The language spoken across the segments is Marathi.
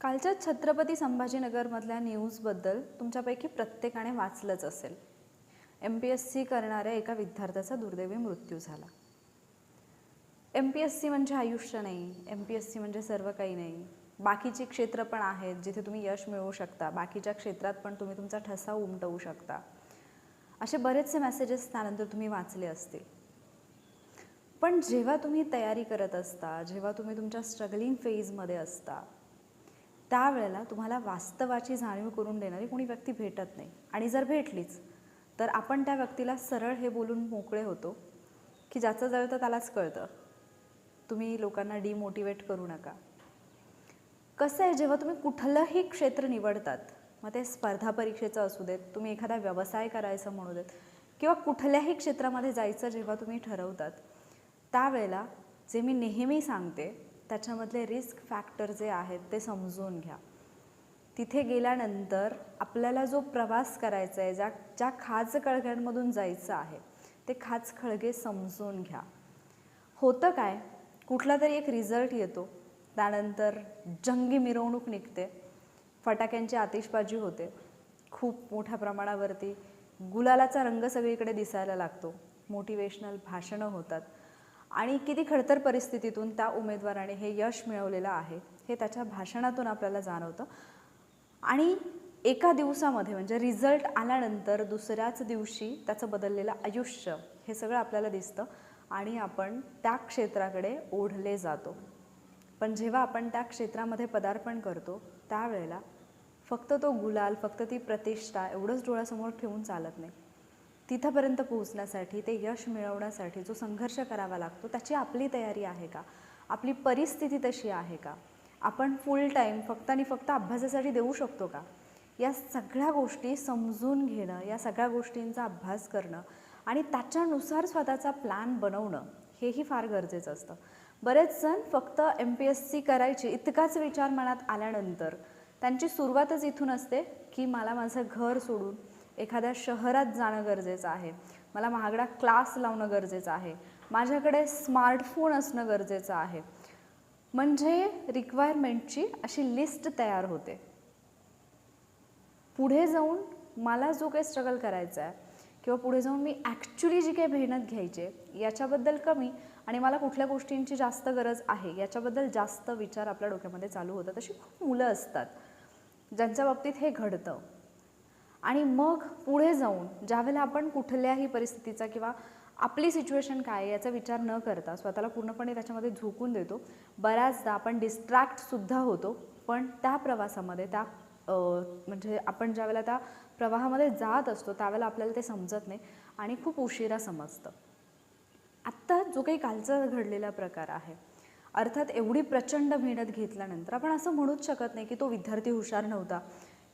कालच्या छत्रपती संभाजीनगरमधल्या न्यूजबद्दल तुमच्यापैकी प्रत्येकाने वाचलंच असेल. एम पी एस सी करणाऱ्या एका विद्यार्थ्याचा दुर्दैवी मृत्यू झाला. एम पी एस सी म्हणजे आयुष्य नाही एम पी एस सी म्हणजे सर्व काही नाही. बाकीची क्षेत्र पण आहेत जिथे तुम्ही यश मिळवू शकता बाकीच्या क्षेत्रात पण तुम्ही तुमचा ठसा उमटवू शकता. असे बरेचसे मेसेजेस त्यानंतर तुम्ही वाचले असतील. पण जेव्हा तुम्ही तयारी करत असता जेव्हा तुम्ही तुमच्या स्ट्रगलिंग फेजमध्ये असता त्यावेळेला तुम्हाला वास्तवाची जाणीव करून देणारी कोणी व्यक्ती भेटत नाही. आणि जर भेटलीच तर आपण त्या व्यक्तीला सरळ हे बोलून मोकळे होतो की ज्याचं जळतं त्यालाच कळतं. तुम्ही लोकांना डिमोटिवेट करू नका. कसं आहे जेव्हा तुम्ही कुठलंही क्षेत्र निवडतात मग ते स्पर्धा परीक्षेचं असू देत तुम्ही एखादा व्यवसाय करायचं म्हणू देत किंवा कुठल्याही क्षेत्रामध्ये जायचं जेव्हा तुम्ही ठरवतात त्यावेळेला जे मी नेहमी सांगते त्याच्यामधले रिस्क फॅक्टर जे आहेत ते समजून घ्या. तिथे गेल्यानंतर आपल्याला जो प्रवास करायचा आहे ज्या ज्या खाज खळग्यांमधून जायचं आहे ते खाच खळगे समजून घ्या. होतं काय? कुठला तरी एक रिझल्ट येतो. त्यानंतर जंगी मिरवणूक निघते. फटाक्यांची आतिषबाजी होते. खूप मोठ्या प्रमाणावरती गुलालाचा रंग सगळीकडे दिसायला लागतो. मोटिवेशनल भाषणं होतात. आणि किती खडतर परिस्थितीतून त्या उमेदवाराने हे यश मिळवलेलं आहे हे त्याच्या भाषणातून आपल्याला जाणवतं. आणि एका दिवसामध्ये म्हणजे रिझल्ट आल्यानंतर दुसऱ्याच दिवशी त्याचं बदललेलं आयुष्य हे सगळं आपल्याला दिसतं आणि आपण त्या क्षेत्राकडे ओढले जातो. पण जेव्हा आपण त्या क्षेत्रामध्ये पदार्पण करतो त्यावेळेला फक्त तो गुलाल फक्त ती प्रतिष्ठा एवढंच डोळ्यासमोर ठेवून चालत नाही. तिथंपर्यंत पोहोचण्यासाठी ते यश मिळवण्यासाठी जो संघर्ष करावा लागतो त्याची आपली तयारी आहे का? आपली परिस्थिती तशी आहे का? आपण फुल टाईम फक्त आणि फक्त अभ्यासासाठी देऊ शकतो का? या सगळ्या गोष्टी समजून घेणं या सगळ्या गोष्टींचा अभ्यास करणं आणि त्याच्यानुसार स्वतःचा प्लॅन बनवणं हेही फार गरजेचं असतं. बरेच जण फक्त एम पी एस सी करायची इतकाच विचार मनात आल्यानंतर त्यांची सुरुवातच इथून असते की मला माझं घर सोडून एखाद्या शहरात जाणं गरजेचं आहे. मला महागडा क्लास लावणं गरजेचं आहे. माझ्याकडे स्मार्टफोन असणं गरजेचं आहे. म्हणजे रिक्वायरमेंटची अशी लिस्ट तयार होते. पुढे जाऊन मला जो काही स्ट्रगल करायचा आहे किंवा पुढे जाऊन मी ॲक्च्युली जी काही मेहनत घ्यायची आहे याच्याबद्दल कमी आणि मला कुठल्या गोष्टींची जास्त गरज आहे याच्याबद्दल जास्त विचार आपल्या डोक्यामध्ये चालू होतात. अशी खूप मुलं असतात ज्यांच्या बाबतीत हे घडतं. आणि मग पुढे जाऊन ज्यावेळेला आपण कुठल्याही परिस्थितीचा किंवा आपली सिच्युएशन काय आहे याचा विचार न करता स्वतःला पूर्णपणे त्याच्यामध्ये झोकून देतो. बऱ्याचदा आपण डिस्ट्रॅक्टसुद्धा होतो पण त्या प्रवासामध्ये त्या म्हणजे आपण ज्यावेळेला त्या प्रवाहामध्ये जात असतो त्यावेळेला आपल्याला ते समजत नाही आणि खूप उशिरा समजतं. आत्ता जो काही कालचा घडलेला प्रकार आहे अर्थात एवढी प्रचंड मेहनत घेतल्यानंतर आपण असं म्हणूच शकत नाही की तो विद्यार्थी हुशार नव्हता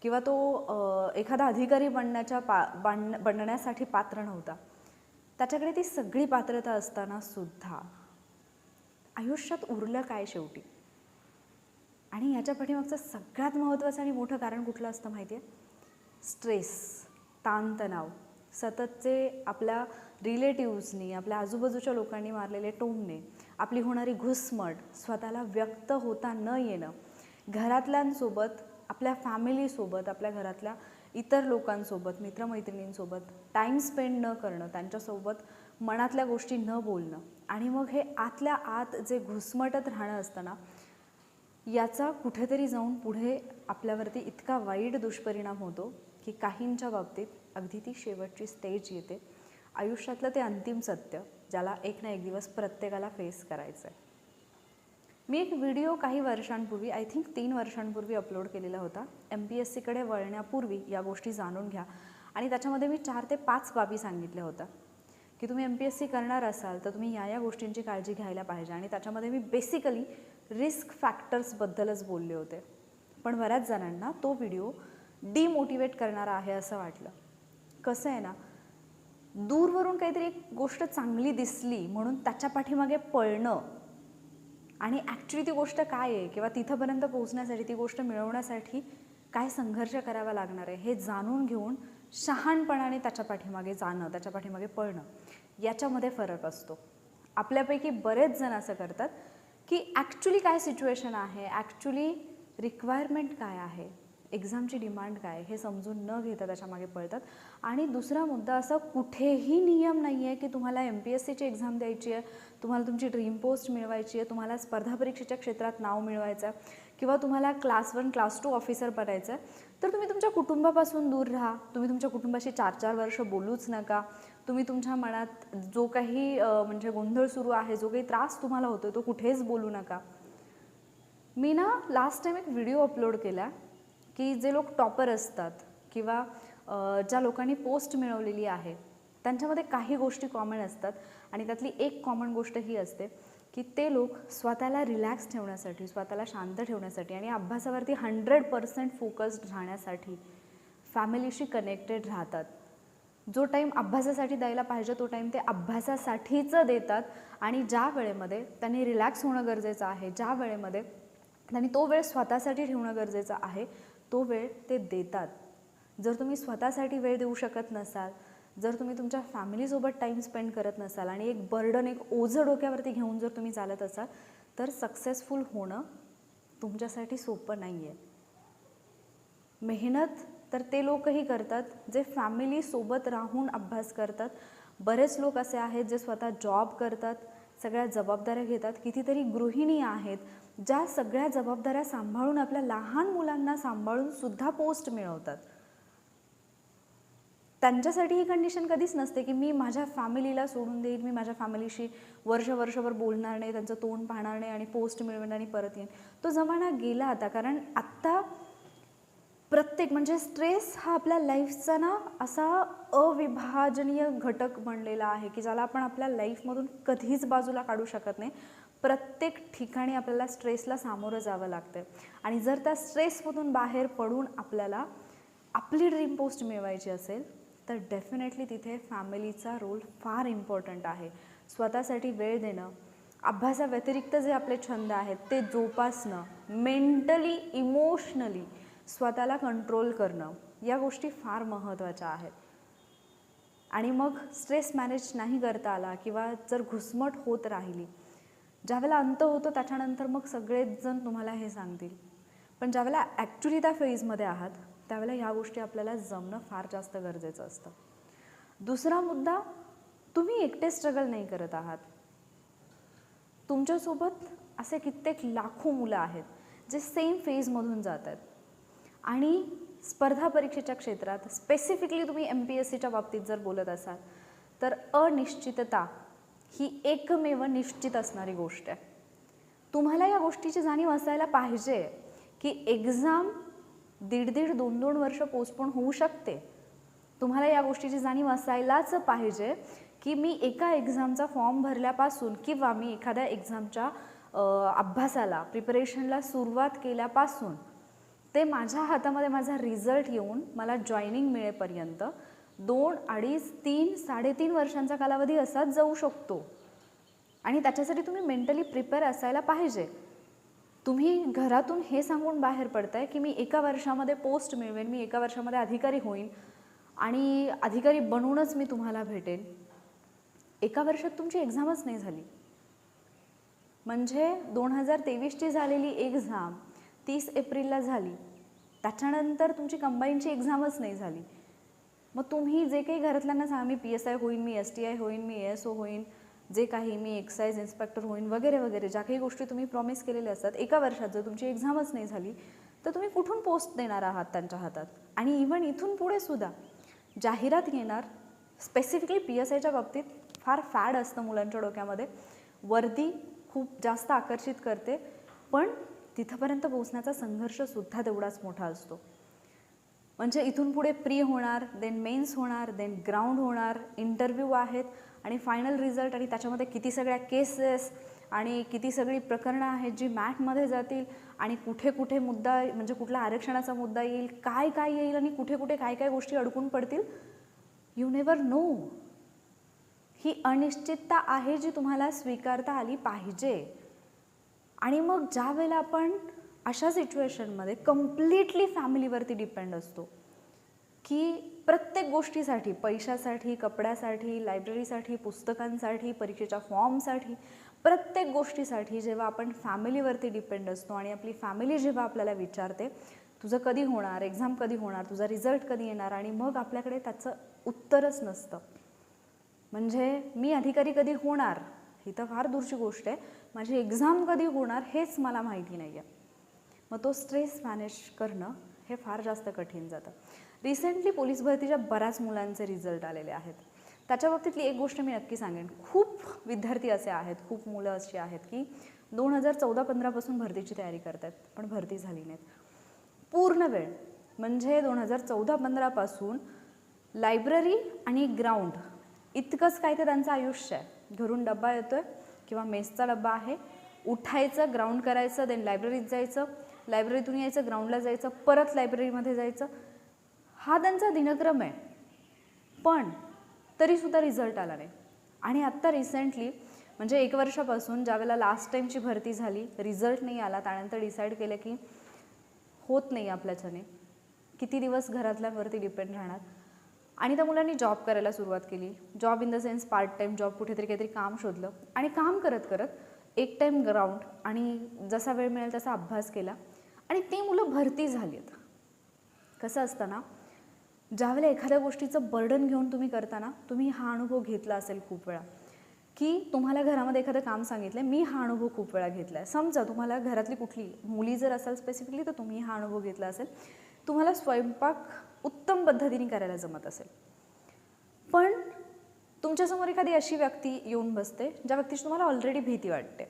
किंवा तो एखादा अधिकारी बनण्याच्या पा बन बनण्यासाठी पात्र नव्हता. त्याच्याकडे ती सगळी पात्रता असताना सुद्धा आयुष्यात उरलं काय शेवटी? आणि याच्या पाठीमागचं सगळ्यात महत्त्वाचं आणि मोठं कारण कुठलं असतं माहिती आहे स्ट्रेस ताणतणाव सततचे आपल्या रिलेटिव्सनी आपल्या आजूबाजूच्या लोकांनी मारलेले टोमणे आपली होणारी घुसमट स्वतःला व्यक्त होता न येणं घरातल्यांसोबत आपल्या फॅमिलीसोबत आपल्या घरातल्या इतर लोकांसोबत मित्रमैत्रिणींसोबत टाईम स्पेंड न करणं त्यांच्यासोबत मनातल्या गोष्टी न बोलणं आणि मग हे आतल्या आत जे घुसमटत राहणं असतं ना याचा कुठेतरी जाऊन पुढे आपल्यावरती इतका वाईट दुष्परिणाम होतो की काहींच्या बाबतीत अगदी ती शेवटची स्टेज येते. आयुष्यातलं ते अंतिम सत्य ज्याला एक ना एक दिवस प्रत्येकाला फेस करायचं आहे मी एक व्हिडिओ काही वर्षांपूर्वी आय थिंक तीन वर्षांपूर्वी अपलोड केलेला होता. एम पी एस सीकडे वळण्यापूर्वी या गोष्टी जाणून घ्या. आणि त्याच्यामध्ये मी चार ते पाच बाबी सांगितल्या होत्या. की तुम्ही एम पी एस सी करणार असाल तर तुम्ही या या गोष्टींची काळजी घ्यायला पाहिजे. आणि त्याच्यामध्ये मी बेसिकली रिस्क फॅक्टर्सबद्दलच बोलले होते. पण बऱ्याच जणांना तो व्हिडिओ डिमोटिवेट करणारा आहे असं वाटलं. कसं आहे ना दूरवरून काहीतरी एक गोष्ट चांगली दिसली म्हणून त्याच्या पाठीमागे पळणं आणि ॲक्च्युली ती गोष्ट काय आहे? किंवा तिथंपर्यंत पोहोचण्यासाठी ती गोष्ट मिळवण्यासाठी काय संघर्ष करावा लागणार आहे? हे जाणून घेऊन शहाणपणाने त्याच्या पाठीमागे जाणं त्याच्या पाठीमागे पळणं याच्यामध्ये फरक असतो. आपल्यापैकी बरेच जण असं करतात की ॲक्च्युली काय सिच्युएशन आहे? ॲक्च्युली रिक्वायरमेंट काय आहे? एक्झामची डिमांड काय हे समजून न घेता त्याच्यामागे पळतात. आणि दुसरा मुद्दा असा कुठेही नियम नाही आहे की तुम्हाला एम पी एस सीची एक्झाम द्यायची आहे तुम्हाला तुमची ड्रीम पोस्ट मिळवायची आहे तुम्हाला स्पर्धा परीक्षेच्या क्षेत्रात नाव मिळवायचं आहे किंवा तुम्हाला class one class two officer बनायचं आहे तर तुम्ही तुमच्या कुटुंबापासून दूर राहा. तुम्ही तुमच्या कुटुंबाशी चार चार वर्ष बोलूच नका. तुम्ही तुमच्या मनात जो काही म्हणजे गोंधळ सुरू आहे जो काही त्रास तुम्हाला होतो तो कुठेच बोलू नका. मी ना लास्ट टाइम एक व्हिडिओ अपलोड केला. की जे लोक टॉपर असतात किंवा ज्या लोकांनी पोस्ट मिळवलेली आहे त्यांच्यामध्ये काही गोष्टी कॉमन असतात आणि त्यातली एक कॉमन गोष्ट ही असते की ते लोक स्वतःला रिलॅक्स ठेवण्यासाठी स्वतःला शांत ठेवण्यासाठी आणि अभ्यासावरती हंड्रेड पर्सेंट फोकस्ड राहण्यासाठी फॅमिलीशी कनेक्टेड राहतात. जो टाईम अभ्यासासाठी द्यायला पाहिजे तो टाईम ते अभ्यासासाठीच देतात आणि ज्या वेळेमध्ये त्यांनी रिलॅक्स होणं गरजेचं आहे ज्या वेळेमध्ये त्यांनी तो वेळ स्वतःसाठी ठेवणं गरजेचं आहे तो वेळ ते देतात. जर तुम्ही स्वतःसाठी वेळ देऊ शकत नसाल जर तुम्ही तुमच्या फॅमिलीसोबत टाईम स्पेंड करत नसाल आणि एक बर्डन एक ओझं डोक्यावरती घेऊन जर तुम्ही चालत असाल तर सक्सेसफुल होणं तुमच्यासाठी सोपं नाही आहे मेहनत तर ते लोकही करतात जे फॅमिलीसोबत राहून अभ्यास करतात. बरेच लोक असे आहेत जे स्वतः जॉब करतात सगळ्या जबाबदाऱ्या घेतात. कितीतरी गृहिणी आहेत ज्या सगळ्या जबाबदाऱ्या सांभाळून आपल्या लहान मुलांना सांभाळून सुद्धा पोस्ट मिळवतात. त्यांच्यासाठी ही कंडिशन कधीच नसते की मी माझ्या फॅमिलीला सोडून देईन मी माझ्या फॅमिलीशी वर्ष वर्षभर बोलणार नाही त्यांचं तोंड पाहणार नाही आणि पोस्ट मिळवेन आणि परत येईन. तो जमाना गेला आता कारण आत्ता प्रत्येक म्हणजे स्ट्रेस हा आपल्या लाईफचा ना असा अविभाजनीय घटक बनलेला आहे की ज्याला आपण आपल्या लाईफमधून कधीच बाजूला काढू शकत नाही. प्रत्येक ठिकाणी आपल्याला स्ट्रेसला सामोरं जावं लागतं आणि जर त्या स्ट्रेसमधून बाहेर पडून आपल्याला आपली ड्रीम पोस्ट मिळवायची असेल तर डेफिनेटली तिथे फॅमिलीचा रोल फार इम्पॉर्टंट आहे. स्वतःसाठी वेळ देणं अभ्यासाव्यतिरिक्त जे आपले छंद आहेत ते जोपासणं मेंटली इमोशनली स्वतःला कंट्रोल करणं या गोष्टी फार महत्त्वाच्या आहेत. आणि मग स्ट्रेस मॅनेज नाही करता आला किंवा जर घुसमट होत राहिली ज्यावेळेला अंत होतो त्याच्यानंतर मग सगळेच जण तुम्हाला हे सांगतील. पण ज्यावेळेला ॲक्च्युली त्या फेजमध्ये आहात त्यावेळेला ह्या गोष्टी आपल्याला जमणं फार जास्त गरजेचं असतं. दुसरा मुद्दा तुम्ही एकटे स्ट्रगल नाही करत आहात. तुमच्यासोबत असे कित्येक लाखो मुलं आहेत जे सेम फेजमधून जात आहेत. आणि स्पर्धा परीक्षेच्या क्षेत्रात स्पेसिफिकली तुम्ही एम पी एस सीच्या बाबतीत जर बोलत असाल तर अनिश्चितता ही एकमेव निश्चित असणारी गोष्ट आहे. तुम्हाला या गोष्टीची जाणीव असायला पाहिजे की एक्झाम दीड दीड दोन दोन वर्ष पोस्टपोन होऊ शकते. तुम्हाला या गोष्टीची जाणीव असायलाच पाहिजे की मी एका एक्झामचा फॉर्म भरल्यापासून किंवा मी एखाद्या एक्झामच्या अभ्यासाला प्रिपरेशनला सुरुवात केल्यापासून ते माझ्या हातामध्ये माझा रिझल्ट येऊन मला जॉईनिंग मिळेपर्यंत दोन अडीच तीन साडेतीन वर्षांचा कालावधी असाच जाऊ शकतो. आणि त्याच्यासाठी तुम्ही मेंटली प्रिपेअर असायला पाहिजे. तुम्ही घरातून हे सांगून बाहेर पडताय की मी एका वर्षामध्ये पोस्ट मिळवेन मी एका वर्षामध्ये अधिकारी होईन आणि अधिकारी बनूनच मी तुम्हाला भेटेन. एका वर्षात तुमची एक्झामच नाही झाली. म्हणजे दोन हजार तेवीसची झालेली एक्झाम तीस एप्रिलला झाली. त्याच्यानंतर तुमची कंबाईनची एक्झामच नाही झाली. मग तुम्ही जे काही घरातल्यांना सांगा मी पी एस आय होईन मी एस टी आय होईन मी एस ओ होईन जे काही मी एक्साईज इन्स्पेक्टर होईन वगैरे वगैरे ज्या काही गोष्टी तुम्ही प्रॉमिस केलेल्या असतात एका वर्षात जर तुमची एक्झामच नाही झाली तर तुम्ही कुठून पोस्ट देणार आहात त्यांच्या हातात? आणि इव्हन इथून पुढे सुद्धा जाहिरात येणार स्पेसिफिकली पी एस आयच्या बाबतीत फार फॅड असतं मुलांच्या डोक्यामध्ये. वर्दी खूप जास्त आकर्षित करते पण तिथंपर्यंत पोहोचण्याचा संघर्षसुद्धा तेवढाच मोठा असतो. म्हणजे इथून पुढे प्री होणार देन मेन्स होणार देन ग्राउंड होणार इंटरव्ह्यू आहेत आणि फायनल रिझल्ट आणि त्याच्यामध्ये किती सगळ्या केसेस आणि किती सगळी प्रकरणं आहेत जी मॅटमध्ये जातील आणि कुठे कुठे मुद्दा म्हणजे कुठला आरक्षणाचा मुद्दा येईल काय काय येईल आणि कुठे कुठे काय काय गोष्टी अडकून पडतील यू नेवर नो ही अनिश्चितता आहे जी तुम्हाला स्वीकारता आली पाहिजे. आणि मग ज्या वेळेला आपण अशा सिच्युएशनमध्ये कम्प्लिटली फॅमिलीवरती डिपेंड असतो की प्रत्येक गोष्टीसाठी पैशासाठी कपड्यासाठी लायब्ररीसाठी पुस्तकांसाठी परीक्षेच्या फॉर्मसाठी प्रत्येक गोष्टीसाठी जेव्हा आपण फॅमिलीवरती डिपेंड असतो आणि आपली फॅमिली जेव्हा आपल्याला विचारते तुझं कधी होणार? एक्झाम कधी होणार? तुझा रिझल्ट कधी येणार? आणि मग आपल्याकडे त्याचं उत्तरच नसतं. म्हणजे मी अधिकारी कधी होणार? ही तर फार दूरची गोष्ट आहे. माझी एक्झाम कधी होणार हेच मला माहिती नाही आहे मग तो स्ट्रेस मॅनेज करणं हे फार जास्त कठीण जातं. रिसेंटली पोलीस भरतीच्या बऱ्याच मुलांचे रिझल्ट आलेले आहेत. त्याच्या बाबतीतली एक गोष्ट मी नक्की सांगेन. खूप विद्यार्थी असे आहेत खूप मुलं अशी आहेत की दोन हजार चौदा पंधरापासून भरतीची तयारी करतात पण भरती झाली नाहीत. पूर्ण वेळ म्हणजे दोन हजार चौदा पंधरापासून लायब्ररी आणि ग्राउंड इतकंच काय ते त्यांचं आयुष्य आहे. घरून डब्बा येतोय किंवा मेसचा डब्बा आहे उठायचं ग्राउंड करायचं देन लायब्ररीत जायचं लायब्ररीतून यायचं ग्राउंडला जायचं परत लायब्ररीमध्ये जायचं. हा त्यांचा दिनक्रम आहे. पण तरीसुद्धा रिझल्ट आला नाही. आणि आत्ता रिसेंटली म्हणजे एक वर्षापासून ज्यावेळेला लास्ट टाईमची भरती झाली रिझल्ट नाही आला त्यानंतर डिसाईड केलं की होत नाही आपल्याच्याने. किती दिवस घरातल्यांवरती डिपेंड राहणार? आणि त्या मुलांनी जॉब करायला सुरुवात केली. Job in the sense part time job कुठेतरी काहीतरी काम शोधलं. आणि काम करत करत एक टाईम ग्राउंड आणि जसा वेळ मिळेल तसा अभ्यास केला. आणि ती मुलं भरती झाली आहेत कसं असतं ना ज्यावेळेला एखाद्या गोष्टीचं बर्डन घेऊन तुम्ही करताना तुम्ही हा अनुभव घेतला असेल खूप वेळा. की तुम्हाला घरामध्ये एखादं काम सांगितलं मी हा अनुभव खूप वेळा घेतला आहे समजा तुम्हाला घरातली कुठली मुली जर असाल स्पेसिफिकली तर तुम्ही हा अनुभव घेतला असेल. तुम्हाला स्वयंपाक उत्तम पद्धतीने करायला जमत असेल. पण तुमच्यासमोर एखादी अशी व्यक्ती येऊन बसते ज्या व्यक्तीची तुम्हाला ऑलरेडी भीती वाटते.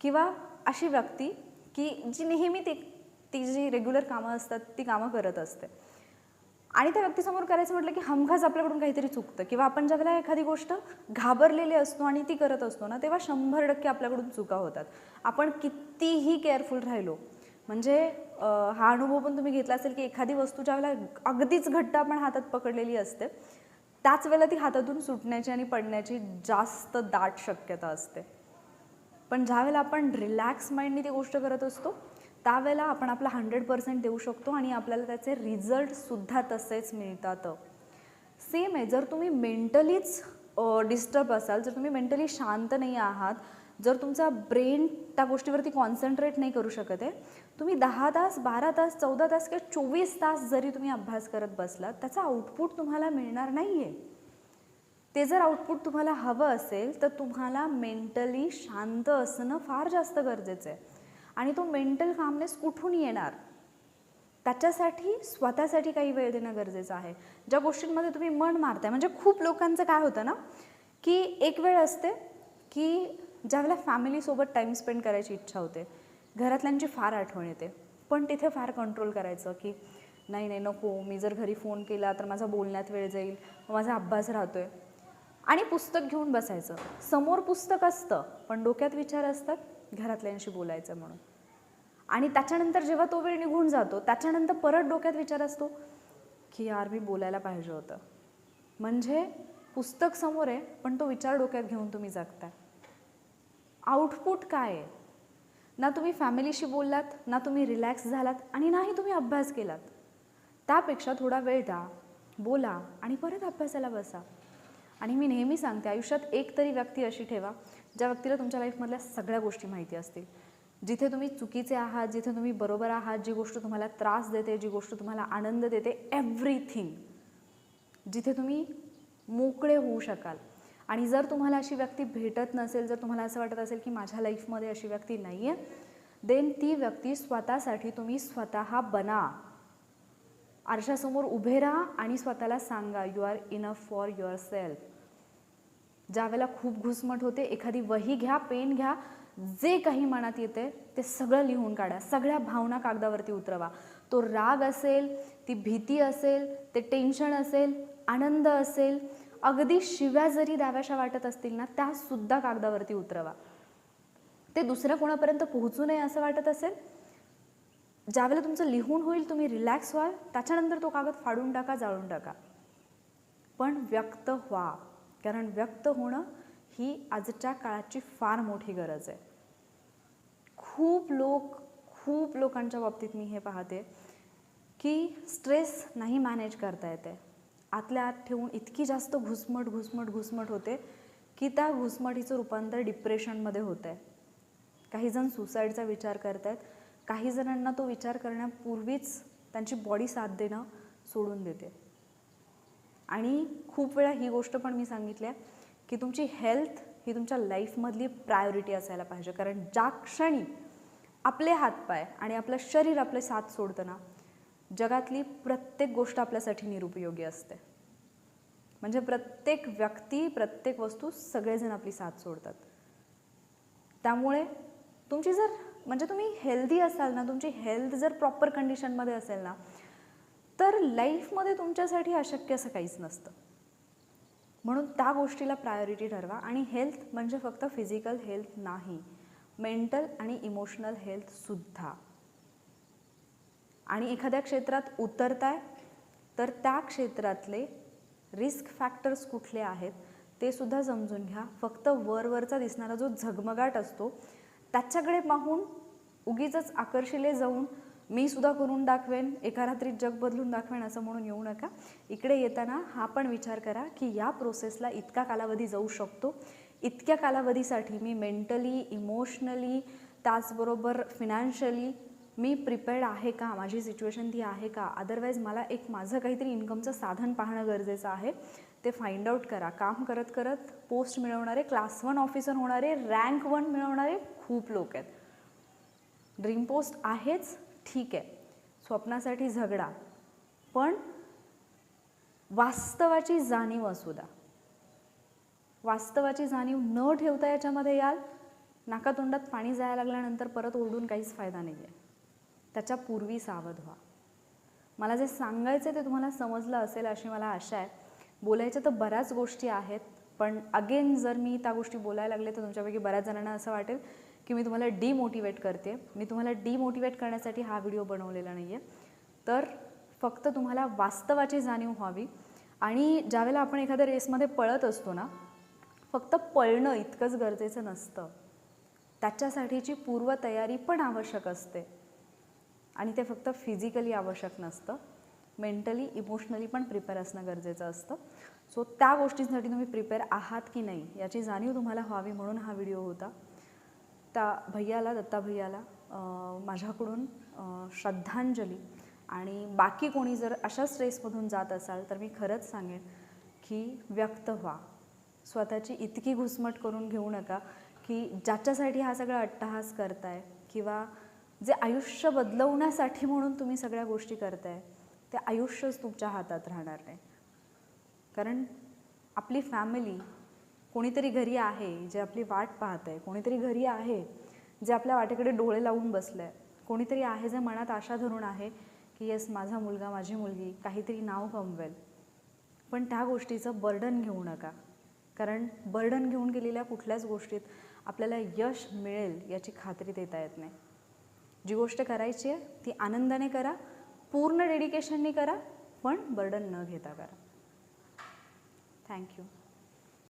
किंवा अशी व्यक्ती की जी नेहमी ती ती जी रेग्युलर कामं असतात ती कामं करत असते. आणि त्या व्यक्तीसमोर करायचं म्हटलं की हमखास आपल्याकडून काहीतरी चुकतं. किंवा आपण ज्यावेळेला एखादी गोष्ट घाबरलेली असतो आणि ती करत असतो ना तेव्हा शंभर टक्के आपल्याकडून चुका होतात. आपण कितीही केअरफुल राहिलो म्हणजे हा अनुभव पण तुम्ही घेतला असेल की एखादी वस्तू ज्यावेळेला अगदीच घट्ट आपण हातात पकडलेली असते त्याच वेळेला ती हातातून सुटण्याची आणि पडण्याची जास्त दाट शक्यता असते. पण ज्यावेळेला आपण रिलॅक्स माइंडने ती गोष्ट करत असतो त्यावेळेला आपण आपला हंड्रेड पर्सेंट देऊ शकतो आणि आपल्याला त्याचे रिझल्टसुद्धा तसेच मिळतात. सेम आहे जर तुम्ही मेंटलीच डिस्टर्ब असाल जर तुम्ही मेंटली शांत नाही आहात जर तुमचा ब्रेन त्या गोष्टीवरती कॉन्सन्ट्रेट नाही करू शकत आहे तुम्ही दहा तास बारा तास चौदा तास किंवा चोवीस तास जरी तुम्ही अभ्यास करत बसलात त्याचा आउटपुट तुम्हाला मिळणार नाही आहे ते जर आउटपुट तुम्हाला हवं असेल तर तुम्हाला मेंटली शांत असणं फार जास्त गरजेचं आहे. आणि तो मेंटल कामनेस कुठून येणार? त्याच्यासाठी स्वतःसाठी काही वेळ देणं गरजेचं आहे. ज्या गोष्टींमध्ये तुम्ही मन मारताय म्हणजे खूप लोकांचं काय होतं ना की एक वेळ असते की ज्यावेळेला फॅमिलीसोबत टाईम स्पेंड करायची इच्छा होते घरातल्यांची फार आठवण येते. पण तिथे फार कंट्रोल करायचं की नाही नाही नको मी जर घरी फोन केला तर माझा बोलण्यात वेळ जाईल माझा अभ्यास राहतो आहे आणि पुस्तक घेऊन बसायचं. समोर पुस्तक असतं पण डोक्यात विचार असतात घरातल्यांशी बोलायचं म्हणून. आणि त्याच्यानंतर जेव्हा तो वेळ निघून जातो त्याच्यानंतर परत डोक्यात विचार असतो की यार मी बोलायला पाहिजे होतं. म्हणजे पुस्तक समोर आहे पण तो विचार डोक्यात घेऊन तुम्ही जगताय. आउटपुट काय आहे? ना तुम्ही फॅमिलीशी बोललात ना तुम्ही रिलॅक्स झालात आणि नाही तुम्ही अभ्यास केलात. त्यापेक्षा थोडा वेळ द्या बोला आणि परत अभ्यासाला बसा. आणि मी नेहमी सांगते आयुष्यात एक तरी व्यक्ती अशी ठेवा ज्या व्यक्तीला तुमच्या लाईफमधल्या सगळ्या गोष्टी माहिती असतील. जिथे तुम्ही चुकीचे आहात जिथे तुम्ही बरोबर आहात जी गोष्ट तुम्हाला त्रास देते जी गोष्ट तुम्हाला आनंद देते एव्हरीथिंग जिथे तुम्ही मोकळे होऊ शकाल. आणि जर तुम्हाला अशी व्यक्ती भेटत नसेल जर तुम्हाला असं वाटत असेल की माझ्या लाईफमध्ये अशी व्यक्ती नाही आहे देन ती व्यक्ती स्वतःसाठी तुम्ही स्वतः बना. आरशासमोर उभे राहा आणि स्वतःला सांगा you are enough for yourself ज्यावेळेला खूप घुसमट होते एखादी वही घ्या पेन घ्या जे काही मनात येते ते सगळं लिहून काढा. सगळ्या भावना कागदावरती उतरवा. तो राग असेल ती भीती असेल ते टेन्शन असेल आनंद असेल अगदी शिव्या जरी द्याव्याशा वाटत असतील ना त्या सुद्धा कागदावरती उतरवा. ते दुसऱ्या कोणापर्यंत पोहोचू नये असं वाटत असेल? ज्यावेळेला तुमचं लिहून होईल तुम्ही रिलॅक्स व्हाल त्याच्यानंतर तो कागद फाडून टाका जाळून टाका. पण व्यक्त व्हा कारण व्यक्त होणं ही आजच्या काळाची फार मोठी गरज आहे. खूप लोक खूप लोकांच्या बाबतीत मी हे पाहते की स्ट्रेस नाही मॅनेज करता येते. आतल्या आत ठेवून इतकी जास्त घुसमट घुसमट घुसमट होते की त्या घुसमटीचं रूपांतर डिप्रेशनमध्ये होतं आहे काही जण सुसाईडचा विचार करत आहेत काही जणांना तो विचार करण्यापूर्वीच त्यांची बॉडी साथ देणं सोडून देते. आणि खूप वेळा ही गोष्ट पण मी सांगितली आहे की तुमची हेल्थ ही तुमच्या लाईफमधली प्रायोरिटी असायला पाहिजे. कारण ज्या क्षणी आपले हातपाय आणि आपलं शरीर आपले साथ सोडतं ना जगातली प्रत्येक गोष्ट आपल्यासाठी निरुपयोगी असते. म्हणजे प्रत्येक व्यक्ती प्रत्येक वस्तू सगळेजण आपली साथ सोडतात. त्यामुळे तुमची जर म्हणजे तुम्ही हेल्दी असाल ना तुमची हेल्थ जर प्रॉपर कंडिशनमध्ये असेल ना तर लाईफमध्ये तुमच्यासाठी अशक्य असं काहीच नसतं. म्हणून त्या गोष्टीला प्रायोरिटी ठरवा. आणि हेल्थ म्हणजे फक्त फिजिकल हेल्थ नाही मेंटल आणि इमोशनल हेल्थसुद्धा आणि एखाद्या क्षेत्रात उतरताय तर त्या क्षेत्रातले रिस्क फॅक्टर्स कुठले आहेत ते सुद्धा समजून घ्या. फक्त वरवरचा दिसणारा जो झगमगाट असतो त्याच्याकडे पाहून उगीच आकर्षिले जाऊन मी सुद्धा करून दाखवेन एका रात्रीत जग बदलून दाखवेन असं म्हणून येऊ नका. इकडे येताना हा पण विचार करा की या प्रोसेसला इतका कालावधी जाऊ शकतो. इतक्या कालावधीसाठी मी मेंटली इमोशनली त्याचबरोबर फिनान्शियली मी प्रिपेअर्ड आहे का? माझी सिच्युएशन ती आहे का? अदरवाईज मला एक माझं काहीतरी इन्कमचं साधन पाहणं गरजेचं आहे. ते फाइंड आउट करा. काम करत करत पोस्ट मिळवणारे क्लास वन ऑफिसर होणारे रँक वन मिळवणारे खूप लोक आहेत. ड्रीम पोस्ट आहेच ठीक आहे. स्वप्नासाठी झगडा. पण वास्तवाची जाणीव असू द्या. वास्तवाची जाणीव न ठेवता याच्यामध्ये याल. नाकातोंडात पाणी जायला लागल्यानंतर परत ओरडून काहीच फायदा नाही आहे त्याच्या पूर्वी सावध व्हा. मला जे सांगायचं ते तुम्हाला समजलं असेल अशी मला आशा आहे. बोलायच्या तर बऱ्याच गोष्टी आहेत पण अगेन जर मी त्या गोष्टी बोलायला लागले तर तुमच्यापैकी बऱ्याच जणांना असं वाटेल की मी तुम्हाला डिमोटिवेट करते. मी तुम्हाला डिमोटिवेट करण्यासाठी हा व्हिडिओ बनवलेला नाही आहे तर फक्त तुम्हाला वास्तवाची जाणीव व्हावी. आणि ज्यावेळेला आपण एखाद्या रेसमध्ये पळत असतो ना फक्त पळणं इतकंच गरजेचं नसतं. त्याच्यासाठीची पूर्वतयारी पण आवश्यक असते. आणि ते फक्त फिजिकली आवश्यक नसतं. मेंटली इमोशनली पण प्रिपेअर असणं गरजेचं असतं. सो त्या गोष्टींसाठी तुम्ही प्रिपेअर आहात की नाही याची जाणीव तुम्हाला व्हावी म्हणून हा व्हिडिओ होता. त्या भैयाला दत्ता भैयाला माझ्याकडून श्रद्धांजली. आणि बाकी कोणी जर अशा स्ट्रेसमधून जात असाल तर मी खरंच सांगेन की व्यक्त व्हा. स्वतःची इतकी घुसमट करून घेऊ नका की ज्याच्यासाठी हा सगळा अट्टहास करताय किंवा जे आयुष्य बदलवण्यासाठी म्हणून तुम्ही सगळ्या गोष्टी करताय ते आयुष्यच तुमच्या हातात राहणार नाही. कारण आपली फॅमिली कोणीतरी घरी आहे जे आपली वाट पाहत आहे कोणीतरी घरी आहे जे आपल्या वाटेकडे डोळे लावून बसलं आहे कोणीतरी आहे जे मनात आशा धरून आहे की येस माझा मुलगा माझी मुलगी काहीतरी नाव कमवेल पण त्या गोष्टीचं बर्डन घेऊ नका. कारण बर्डन घेऊन गेलेल्या कुठल्याच गोष्टीत आपल्याला यश मिळेल याची खात्री देता येत नाही. जी गोष्ट करायची आहे ती आनंदाने करा पूर्ण डेडिकेशनने करा पण बर्डन न घेता करा. थँक्यू